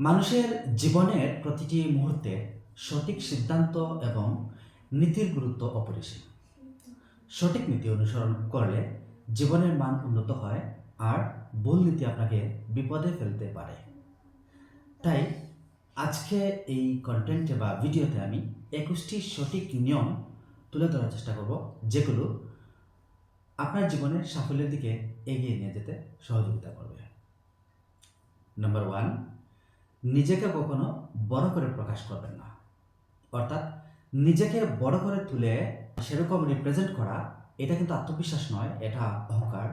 মানুষের জীবনের প্রতিটি মুহূর্তে সঠিক সিদ্ধান্ত এবং নীতির গুরুত্ব অপরিসীম। সঠিক নীতি অনুসরণ করলে জীবনের মান উন্নত হয় আর ভুল নীতি আপনাকে বিপদে ফেলতে পারে। তাই আজকে এই কন্টেন্টে বা ভিডিওতে আমি একুশটি সঠিক নিয়ম তুলে ধরার চেষ্টা করব, যেগুলো আপনার জীবনের সাফল্যের দিকে এগিয়ে নিয়ে যেতে সহযোগিতা করবে। নাম্বার ওয়ান নিজেকে কখনো বড় করে প্রকাশ করবেন না। অর্থাৎ নিজেকে বড় করে তুলে সেরকম রিপ্রেজেন্ট করা, এটা কিন্তু আত্মবিশ্বাস নয়, এটা অহংকার।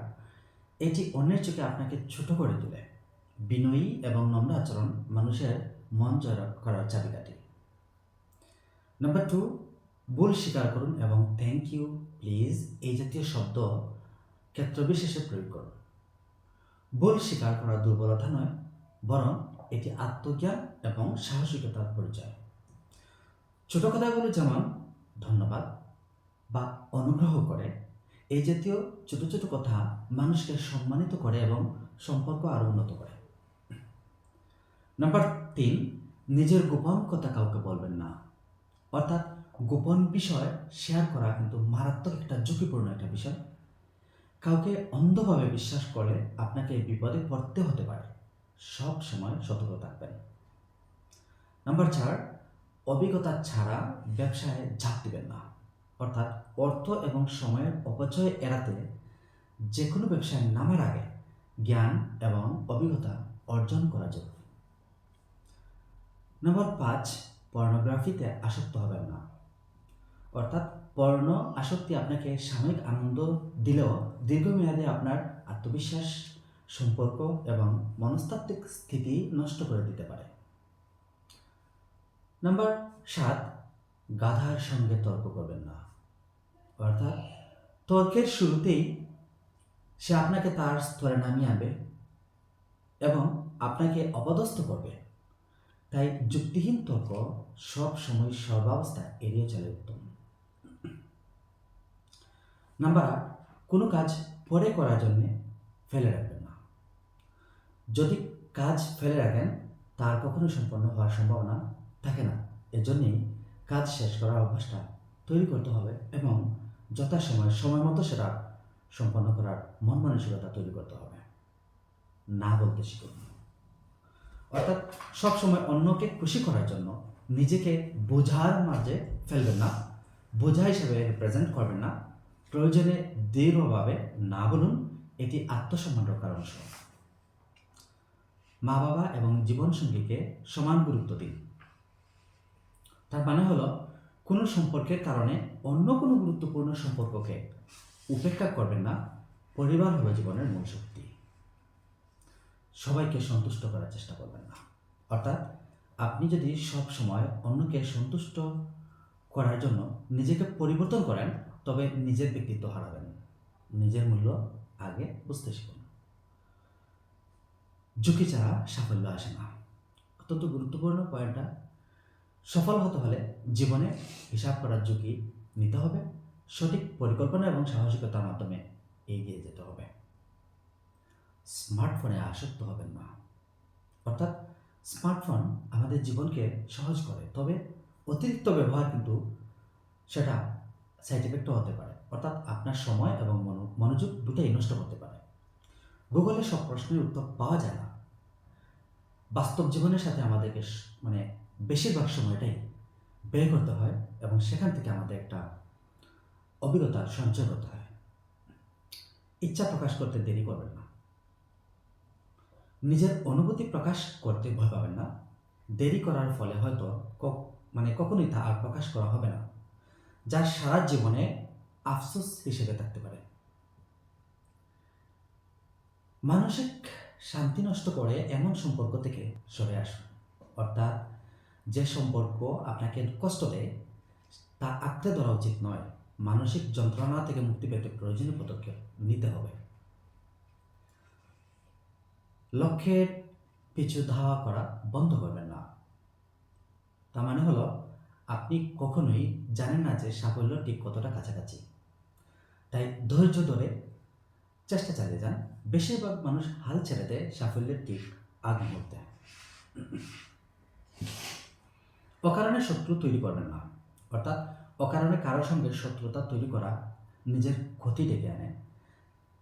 এটি অন্যের চোখে আপনাকে ছোট করে তোলে। বিনয়ী এবং নম্র আচরণ মানুষের মন জয় করার চাবিকাঠি। নাম্বার টু ভুল স্বীকার করুন এবং থ্যাংক ইউ প্লিজ এই জাতীয় শব্দ ক্ষেত্রবিশেষে প্রয়োগ করুন। ভুল স্বীকার করা দুর্বলতা নয়, বরং এটি আত্মজ্ঞান এবং সাহসিকতার পরিচয়। ছোট কথাগুলো যেমন, ধন্যবাদ বা অনুগ্রহ করে এই জাতীয় ছোট ছোট কথা মানুষকে সম্মানিত করে এবং সম্পর্ক আরও উন্নত করে। নাম্বার তিন, নিজের গোপন কথা কাউকে বলবেন না। অর্থাৎ গোপন বিষয় শেয়ার করা কিন্তু মারাত্মক একটা ঝুঁকিপূর্ণ একটা বিষয়। কাউকে অন্ধভাবে বিশ্বাস করলে আপনাকে বিপদে পড়তে হতে পারে। সব সময় সতর্ক থাকবেন। নাম্বার চার, অভিজ্ঞতা ছাড়া ব্যবসায় ঝাঁপ দিবেন না। অর্থাৎ অর্থ এবং সময়ের অপচয় এড়াতে যে কোনো ব্যবসায় নামার আগে জ্ঞান এবং অভিজ্ঞতা অর্জন করা জরুরি। নাম্বার পাঁচ, পর্নোগ্রাফিতে আসক্ত হবেন না। অর্থাৎ পর্ণ আসক্তি আপনাকে সাময়িক আনন্দ দিলেও দীর্ঘমেয়াদে আপনার আত্মবিশ্বাস সম্পর্ক এবং মনস্তাত্ত্বিক স্থিতি নষ্ট করে দিতে পারে। নাম্বার সাত, গাধার সঙ্গে তর্ক করবেন না। অর্থাৎ তর্কের শুরুতেই সে আপনাকে তার স্তরে নামিয়ে আনবে এবং আপনাকে অপদস্থ করবে। তাই যুক্তিহীন তর্ক সব সময় সর্বাবস্থায় এড়িয়ে চলে উত্তম। নাম্বার আট, কোনো কাজ পরে করার জন্য ফেলে রাখবেন। না যদি কাজ ফেলে রাখেন, তার কখনো সম্পন্ন হওয়ার সম্ভাবনা থাকে না। এজন্যই কাজ শেষ করার অভ্যাসটা তৈরি করতে হবে এবং যথাসময় সময় মতো সেটা সম্পন্ন করার মন মানসিকতা তৈরি করতে হবে। না বলতে শিখুন। অর্থাৎ সবসময় অন্যকে খুশি করার জন্য নিজেকে বোঝার মাঝে ফেলবেন না, বোঝা হিসেবে রিপ্রেজেন্ট করবেন না। প্রয়োজনে দৃঢ়ভাবে না বলুন, এটি আত্মসম্মান রক্ষার অংশ মা বাবা এবং জীবনসঙ্গীকে সমান গুরুত্ব দিন। তার মানে হলো, কোনো সম্পর্কের কারণে অন্য কোনো গুরুত্বপূর্ণ সম্পর্ককে উপেক্ষা করবেন না, পরিবার হলো জীবনের মূল শক্তি। সবাইকে সন্তুষ্ট করার চেষ্টা করবেন না। অর্থাৎ আপনি যদি সব সময় অন্যকে সন্তুষ্ট করার জন্য নিজেকে পরিবর্তন করেন, তবে নিজের ব্যক্তিত্ব হারাবেন। নিজের মূল্য আগে বুঝতে শিখুন। ঝুঁকি ছাড়া সাফল্য আসে না। অত্যন্ত গুরুত্বপূর্ণ পয়েন্টটা, সফল হতে হলে জীবনে হিসাব করার ঝুঁকি নিতে হবে, সঠিক পরিকল্পনা এবং সাহসিকতার মাধ্যমে এগিয়ে যেতে হবে। স্মার্টফোনে আসক্ত হবেন না। অর্থাৎ স্মার্টফোন আমাদের জীবনকে সহজ করে, তবে অতিরিক্ত ব্যবহার কিন্তু সেটা সাইড এফেক্টও হতে পারে। অর্থাৎ আপনার সময় এবং মনো- মনোযোগ দুটাই নষ্ট করতে পারে। গুগলে সব প্রশ্নের উত্তর পাওয়া যায় না। বাস্তব জীবনের সাথে আমাদেরকে মানে বেশিরভাগ সময়টাই ব্যয় করতে হয় এবং সেখান থেকে আমাদের একটা অভিজ্ঞতা, সঞ্চয় করতে হয়। ইচ্ছা প্রকাশ করতে দেরি করবেন না। নিজের অনুভূতি প্রকাশ করতে ভয় পাবেন না। দেরি করার ফলে হয়তো মানে কখনোই তা আর প্রকাশ করা হবে না, যা সারা জীবনে আফসোস হিসেবে থাকতে পারে। মানসিক শান্তি নষ্ট করে এমন সম্পর্ক থেকে সরে আসুন। অর্থাৎ যে সম্পর্ক আপনাকে কষ্ট দেয়, তা আঁকড়ে ধরা উচিত নয়। মানসিক যন্ত্রণা থেকে মুক্তি পেতে প্রয়োজনীয় পদক্ষেপ নিতে হবে। লক্ষ্যের পিছু ধাওয়া করা বন্ধ করবেন না। তার মানে হলো, আপনি কখনোই জানেন না যে সাফল্য ঠিক কতটা কাছাকাছি। তাই ধৈর্য ধরে চেষ্টা চালিয়ে যান। বেশিরভাগ মানুষ হাল ছেড়ে দেয় সাফল্যের ঠিক আগ মুহূর্তে অকারণে শত্রু তৈরি করবেন না। অর্থাৎ অকারণে কারোর সঙ্গে শত্রুতা তৈরি করা নিজের ক্ষতি ডেকে আনে।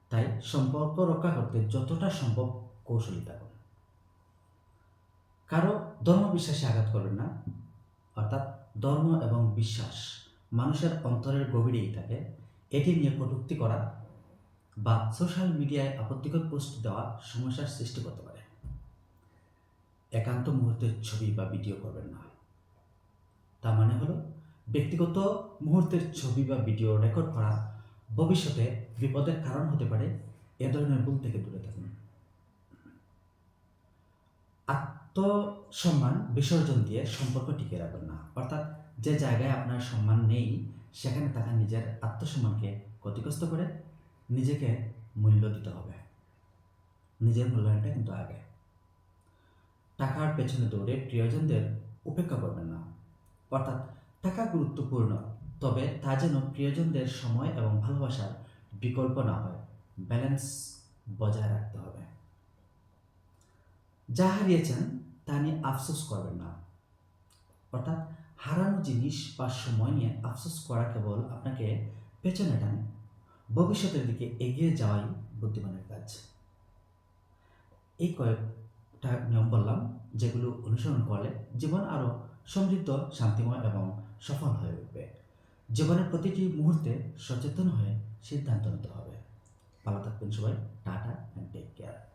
তাই সম্পর্ক রক্ষা করতে যতটা সম্ভব কৌশলী থাকুন। কারও ধর্ম বিশ্বাসে আঘাত করবেন না। অর্থাৎ ধর্ম এবং বিশ্বাস মানুষের অন্তরের গভীরেই থাকে। এটি নিয়ে কটূক্তি করা বা সোশ্যাল মিডিয়ায় আপত্তিকর পোস্ট দেওয়া সমস্যার সৃষ্টি করতে পারে। একান্ত মুহূর্তের ছবি বা ভিডিও করবেন না। তার মানে হলো, ব্যক্তিগত মুহূর্তের ছবি বা ভিডিও রেকর্ড করা ভবিষ্যতে বিপদের কারণ হতে পারে, এ ধরনের ভুল থেকে দূরে থাকুন। আত্মসম্মান বিসর্জন দিয়ে সম্পর্ক টিকে রাখবেন না। অর্থাৎ যে জায়গায় আপনার সম্মান নেই, সেখানে তাকে নিজের আত্মসম্মানকে ক্ষতিগ্রস্ত করে নিজেকে মূল্য দিতে হবে। নিজের মূল্যায়নটা কিন্তু আগে। টাকার পেছনে দৌড়ে প্রিয়জনদের উপেক্ষা করবেন না। অর্থাৎ টাকা গুরুত্বপূর্ণ, তবে তা যেন প্রিয়জনদের সময় এবং ভালোবাসার বিকল্প না হয়। ব্যালেন্স বজায় রাখতে হবে। যা হারিয়েছেন তা নিয়ে আফসোস করবেন না। অর্থাৎ হারানো জিনিস বা সময় নিয়ে আফসোস করা কেবল আপনাকে পেছনে টানে। ভবিষ্যতের দিকে এগিয়ে যাওয়াই বুদ্ধিমানের কাজ। এই কয়েকটা নিয়ম বললাম, যেগুলো অনুসরণ করলে জীবন আরও সমৃদ্ধ, শান্তিময় এবং সফল হয়ে উঠবে। জীবনের প্রতিটি মুহূর্তে সচেতন হয়ে সিদ্ধান্ত নিতে হবে। ভালো থাকবেন সবাই। Tata and take care